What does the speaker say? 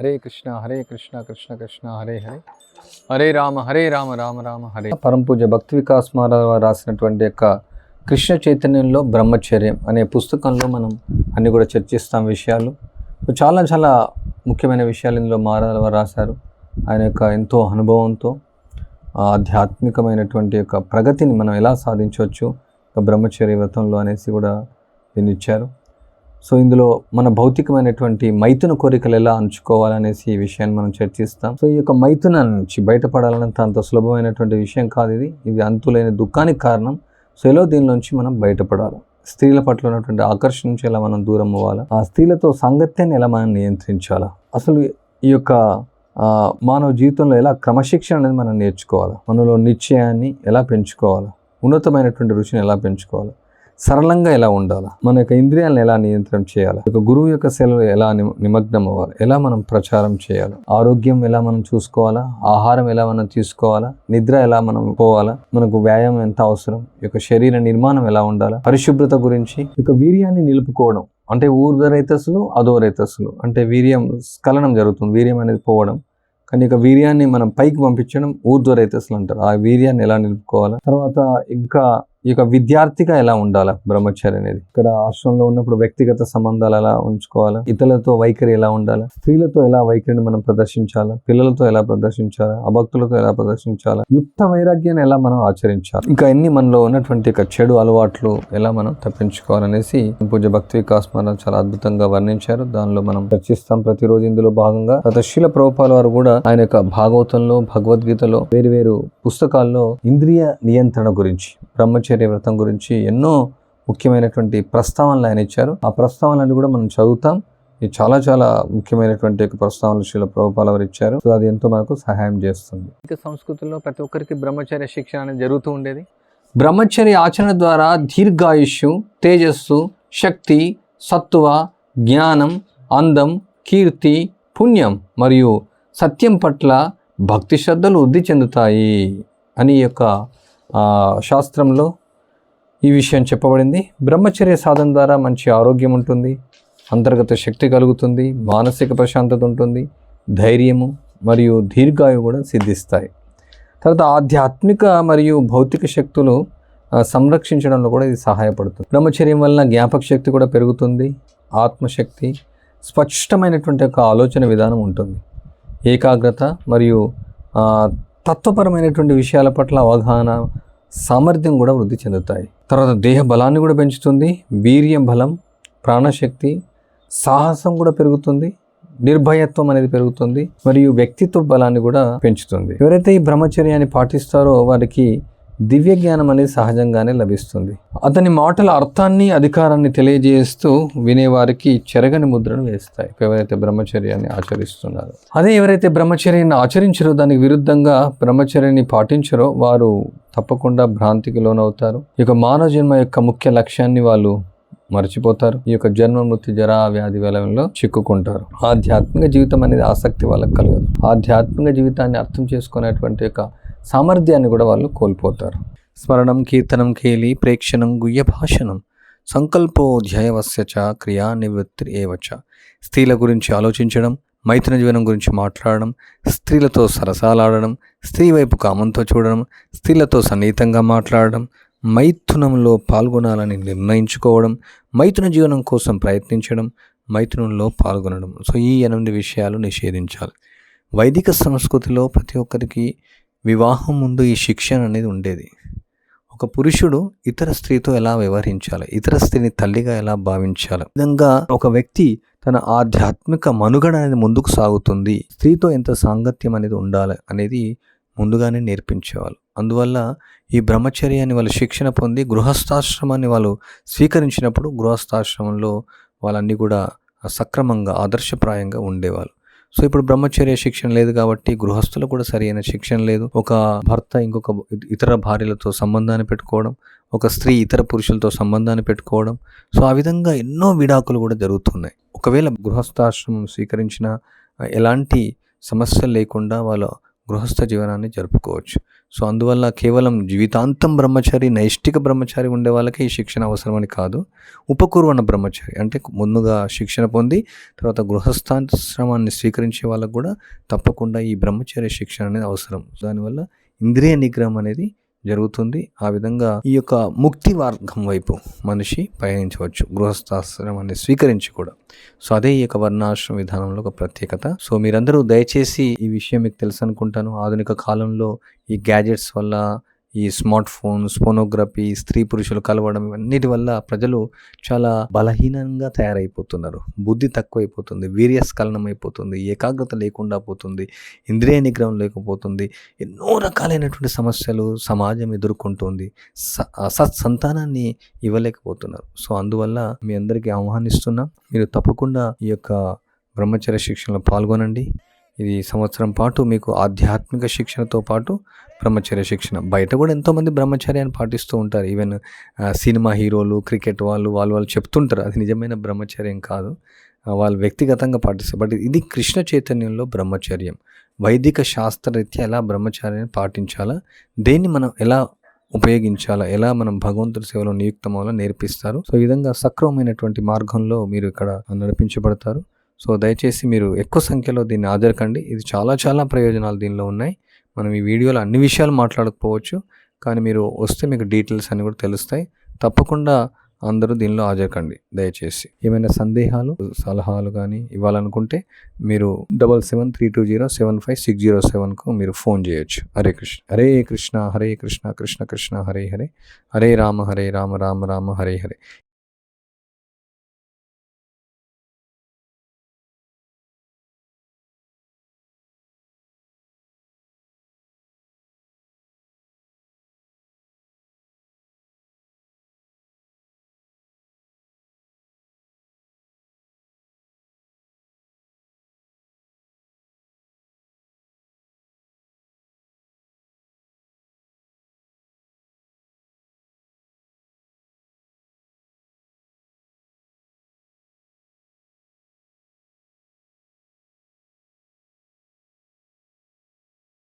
హరే కృష్ణ హరే కృష్ణ కృష్ణ కృష్ణ హరే హరే. హరే రామ హరే రామ రామ రామ హరే. పరంపూజ భక్తి వికాస్ మహారాజ్ వారు రాసినటువంటి యొక్క కృష్ణ చైతన్యంలో బ్రహ్మచర్యం అనే పుస్తకంలో మనం అన్ని కూడా చర్చిస్తాం విషయాలు. చాలా చాలా ముఖ్యమైన విషయాలు ఇందులో మహారాజ్ వారు రాశారు. ఆయన యొక్క ఎంతో అనుభవంతో ఆధ్యాత్మికమైనటువంటి యొక్క ప్రగతిని మనం ఎలా సాధించవచ్చు బ్రహ్మచర్య వ్రతంలో అనేసి కూడా దీన్ని ఇచ్చారు. సో ఇందులో మన భౌతికమైనటువంటి మైథున కోరికలు ఎలా అంచుకోవాలనేసి ఈ విషయాన్ని మనం చర్చిస్తాం. సో ఈ యొక్క మైథున నుంచి బయటపడాలన్నంత అంత సులభమైనటువంటి విషయం కాదు ఇది. ఇది అంతులేని దుఃఖానికి కారణం. సో ఎలా దీనిలోంచి మనం బయటపడాలి? స్త్రీల పట్ల ఉన్నటువంటి ఆకర్షణ నుంచి ఎలా మనం దూరం అవ్వాలా? ఆ స్త్రీలతో సాంగత్యాన్ని ఎలా మనం నియంత్రించాలా? అసలు ఈ యొక్క మానవ జీవితంలో ఎలా క్రమశిక్షణ అనేది మనం నేర్చుకోవాలి? మనలో నిశ్చయాన్ని ఎలా పెంచుకోవాలి? ఉన్నతమైనటువంటి రుచిని ఎలా పెంచుకోవాలి? సరళంగా ఎలా ఉండాలి? మన యొక్క ఇంద్రియాలను ఎలా నియంత్రణ చేయాలి? ఒక గురువు యొక్క సెలవు ఎలా నిమగ్నం అవ్వాలి? ఎలా మనం ప్రచారం చేయాలి? ఆరోగ్యం ఎలా మనం చూసుకోవాలా? ఆహారం ఎలా మనం తీసుకోవాలా? నిద్ర ఎలా మనం పోవాలా? మనకు వ్యాయామం ఎంత అవసరం? యొక్క శరీర నిర్మాణం ఎలా ఉండాలా? పరిశుభ్రత గురించి యొక్క వీర్యాన్ని నిలుపుకోవడం. అంటే ఊర్ధరైతస్సులు అధోరైతస్సులు అంటే వీర్యం స్ఖలనం జరుగుతుంది. వీర్యం అనేది పోవడం. కానీ ఇక వీర్యాన్ని మనం పైకి పంపించడం ఊర్ధ్వ ఊర్ధ్వరైతస్సులు అంటారు. ఆ వీర్యాన్ని ఎలా నిలుపుకోవాలి? తర్వాత ఇంకా ఈ యొక్క విద్యార్థిగా ఎలా ఉండాలా బ్రహ్మచర్య అనేది? ఇక్కడ ఆశ్రమంలో ఉన్నప్పుడు వ్యక్తిగత సంబంధాలు ఎలా ఉంచుకోవాలా? ఇతరులతో వైఖరి ఎలా ఉండాలా? స్త్రీలతో ఎలా వైఖరిని మనం ప్రదర్శించాలా? పిల్లలతో ఎలా ప్రదర్శించాలా? అభక్తులతో ఎలా ప్రదర్శించాలా? యుక్త వైరాగ్యాన్ని ఎలా మనం ఆచరించాలి? ఇంకా ఎన్ని మనలో ఉన్నటువంటి యొక్క చెడు అలవాట్లు ఎలా మనం తప్పించుకోవాలనేసి పూజ భక్తి వికాస్ మనం చాలా అద్భుతంగా వర్ణించారు. దానిలో మనం చర్చిస్తాం ప్రతిరోజు ఇందులో భాగంగా. గత శీల ప్రభుపాల వారు కూడా ఆయన యొక్క భాగవతంలో భగవద్గీతలో వేరు వేరు పుస్తకాల్లో ఇంద్రియ నియంత్రణ గురించి బ్రహ్మచర్య వ్రతం గురించి ఎన్నో ముఖ్యమైనటువంటి ప్రస్తావనలు ఆయన ఇచ్చారు. ఆ ప్రస్తావనలు కూడా మనం చదువుతాం. ఇది చాలా చాలా ముఖ్యమైనటువంటి ఒక ప్రస్తావనలు శీల ప్రభుపాల వారు ఇచ్చారు. సో అది ఎంతో మనకు సహాయం చేస్తుంది. ఇక సంస్కృతిలో ప్రతి ఒక్కరికి బ్రహ్మచర్య శిక్షణ అనేది జరుగుతూ ఉండేది. బ్రహ్మచర్య ఆచరణ ద్వారా దీర్ఘాయుష్యు తేజస్సు శక్తి సత్తువ జ్ఞానం అందం కీర్తి పుణ్యం మరియు సత్యం పట్ల భక్తి శ్రద్ధలు వృద్ధి చెందుతాయి అని యొక్క శాస్త్రంలో ఈ విషయం చెప్పబడింది. బ్రహ్మచర్య సాధన ద్వారా మంచి ఆరోగ్యం ఉంటుంది అంతర్గత శక్తి కలుగుతుంది మానసిక ప్రశాంతత ఉంటుంది ధైర్యము మరియు దీర్ఘాయు కూడా సిద్ధిస్తాయి. తర్వాత ఆధ్యాత్మిక మరియు భౌతిక శక్తులు సంరక్షించడంలో కూడా ఇది సహాయపడుతుంది. బ్రహ్మచర్యం వలన జ్ఞాపక శక్తి కూడా పెరుగుతుంది ఆత్మశక్తి స్పష్టమైనటువంటి ఒక ఆలోచన విధానం ఉంటుంది. ఏకాగ్రత మరియు తత్వపరమైనటువంటి విషయాల పట్ల అవగాహన సామర్థ్యం కూడా వృద్ధి చెందుతాయి. తర్వాత దేహ బలాన్ని కూడా పెంచుతుంది వీర్యం బలం ప్రాణశక్తి సాహసం కూడా పెరుగుతుంది నిర్భయత్వం అనేది పెరుగుతుంది మరియు వ్యక్తిత్వ బలాన్ని కూడా పెంచుతుంది. ఎవరైతే ఈ బ్రహ్మచర్యాన్ని పాటిస్తారో వారికి దివ్య జ్ఞానం అనేది సహజంగానే లభిస్తుంది. అతని మాటల అర్థాన్ని అధికారాన్ని తెలియజేస్తూ వినేవారికి చెరగని ముద్రను వేస్తాయి. ఎవరైతే బ్రహ్మచర్యాన్ని ఆచరిస్తున్నారో. అదే ఎవరైతే బ్రహ్మచర్యాన్ని ఆచరించరో దానికి విరుద్ధంగా బ్రహ్మచర్యాన్ని పాటించరో వారు తప్పకుండా భ్రాంతికి లోనవుతారు. ఈ యొక్క మానవ జన్మ యొక్క ముఖ్య లక్ష్యాన్ని వాళ్ళు మర్చిపోతారు. ఈ యొక్క జన్మ మృత్యు జరా వ్యాధి వలయంలో చిక్కుకుంటారు. ఆధ్యాత్మిక జీవితం అనేది ఆసక్తి వాళ్ళకి కలగదు. ఆధ్యాత్మిక జీవితాన్ని అర్థం చేసుకునేటువంటి యొక్క సామర్థ్యాన్ని కూడా వాళ్ళు కోల్పోతారు. స్మరణం కీర్తనం కేలి ప్రేక్షణం గుయ్య భాషణం సంకల్పోధ్యాయవస్య చ క్రియా నివృత్తి ఏవచ స్త్రీల గురించి ఆలోచించడం మైథున జీవనం గురించి మాట్లాడడం స్త్రీలతో సరసాలాడడం స్త్రీ వైపు కామంతో చూడడం స్త్రీలతో సన్నిహితంగా మాట్లాడడం మైథునంలో పాల్గొనాలని నిర్ణయించుకోవడం మైథున జీవనం కోసం ప్రయత్నించడం మైథునంలో పాల్గొనడం. సో ఈ ఎనిమిది విషయాలు నిషేధించాలి. వైదిక సంస్కృతిలో ప్రతి ఒక్కరికి వివాహం ముందు ఈ శిక్షణ అనేది ఉండేది. ఒక పురుషుడు ఇతర స్త్రీతో ఎలా వ్యవహరించాలి? ఇతర స్త్రీని తల్లిగా ఎలా భావించాలి? విధంగా ఒక వ్యక్తి తన ఆధ్యాత్మిక మనుగడ అనేది ముందుకు సాగుతుంది. స్త్రీతో ఎంత సాంగత్యం అనేది ఉండాలి అనేది ముందుగానే నేర్పించేవాళ్ళు. అందువల్ల ఈ బ్రహ్మచర్యాన్ని వాళ్ళు శిక్షణ పొంది గృహస్థాశ్రమాన్ని వాళ్ళు స్వీకరించినప్పుడు గృహస్థాశ్రమంలో వాళ్ళన్నీ కూడా సక్రమంగా ఆదర్శప్రాయంగా ఉండేవాళ్ళు. సో ఇప్పుడు బ్రహ్మచర్య శిక్షణ లేదు కాబట్టి గృహస్థులు కూడా సరైన శిక్షణ లేదు. ఒక భర్త ఇంకొక ఇతర భార్యలతో సంబంధాన్ని పెట్టుకోవడం ఒక స్త్రీ ఇతర పురుషులతో సంబంధాన్ని పెట్టుకోవడం. సో ఆ విధంగా ఎన్నో విడాకులు కూడా జరుగుతున్నాయి. ఒకవేళ గృహస్థాశ్రమం స్వీకరించిన ఎలాంటి సమస్యలు లేకుండా వాళ్ళ గృహస్థ జీవనాన్ని జరుపుకోవచ్చు. సో అందువల్ల కేవలం జీవితాంతం బ్రహ్మచారి నైష్టిక బ్రహ్మచారి ఉండే వాళ్ళకి ఈ శిక్షణ అవసరమని కాదు. ఉపకుర్వణ బ్రహ్మచారి అంటే ముందుగా శిక్షణ పొంది తర్వాత గృహస్థాశ్రమాన్ని స్వీకరించే వాళ్ళకు కూడా తప్పకుండా ఈ బ్రహ్మచర్య శిక్షణ అనేది అవసరం. దానివల్ల ఇంద్రియ నిగ్రహం అనేది జరుగుతుంది. ఆ విధంగా ఈ యొక్క ముక్తి మార్గం వైపు మనిషి పయనించవచ్చు. గృహస్థాశ్రమాన్ని స్వీకరించి కూడా. సో అదే ఈ యొక్క వర్ణాశ్రమ విధానంలో ఒక ప్రత్యేకత. సో మీరందరూ దయచేసి ఈ విషయం మీకు తెలుసు అనుకుంటాను ఆధునిక కాలంలో ఈ గ్యాజెట్స్ వల్ల ఈ స్మార్ట్ ఫోన్స్ ఫోనోగ్రఫీ స్త్రీ పురుషులు కలవడం ఇవన్నిటి వల్ల ప్రజలు చాలా బలహీనంగా తయారైపోతున్నారు. బుద్ధి తక్కువైపోతుంది వీర్యస్ఖలనం అయిపోతుంది ఏకాగ్రత లేకుండా పోతుంది ఇంద్రియ నిగ్రహం లేకపోతుంది ఎన్నో రకాలైనటువంటి సమస్యలు సమాజం ఎదుర్కొంటుంది. స సత్సంతానాన్ని ఇవ్వలేకపోతున్నారు. సో అందువల్ల మీ అందరికీ ఆహ్వానిస్తున్నాం మీరు తప్పకుండా ఈ యొక్క బ్రహ్మచర్య శిక్షణలో పాల్గొనండి. ఇది సంవత్సరం పాటు మీకు ఆధ్యాత్మిక శిక్షణతో పాటు బ్రహ్మచర్య శిక్షణ. బయట కూడా ఎంతోమంది బ్రహ్మచర్యాన్ని పాటిస్తూ ఉంటారు. ఈవెన్ సినిమా హీరోలు క్రికెట్ వాళ్ళు వాళ్ళు వాళ్ళు చెప్తుంటారు అది నిజమైన బ్రహ్మచర్యం కాదు. వాళ్ళు వ్యక్తిగతంగా పాటిస్తారు. బట్ ఇది కృష్ణ చైతన్యంలో బ్రహ్మచర్యం. వైదిక శాస్త్రరీత్యా ఎలా బ్రహ్మచర్యాన్ని పాటించాలా? దేన్ని మనం ఎలా ఉపయోగించాలా? ఎలా మనం భగవంతుడి సేవలో నియుక్తం అవ్వాలో నేర్పిస్తారు. సో ఈ విధంగా సక్రమమైనటువంటి మార్గంలో మీరు ఇక్కడ నడిపించబడతారు. సో దయచేసి మీరు ఎక్కువ సంఖ్యలో దీన్ని ఆదరకండి ఇది చాలా చాలా ప్రయోజనాలు దీనిలో ఉన్నాయి. మనం ఈ వీడియోలో అన్ని విషయాలు మాట్లాడకపోవచ్చు కానీ మీరు వస్తే మీకు డీటెయిల్స్ అన్నీ కూడా తెలుస్తాయి. తప్పకుండా అందరూ దీనిలో హాజరకండి దయచేసి. ఏమైనా సందేహాలు సలహాలు కానీ ఇవ్వాలనుకుంటే మీరు double seven three two zero seven five six zero సెవెన్కు మీరు ఫోన్ చేయొచ్చు. హరే కృష్ణ. హరే కృష్ణ హరే కృష్ణ కృష్ణ కృష్ణ హరే హరే. హరే రామ హరే రామ రామ రామ హరే హరే.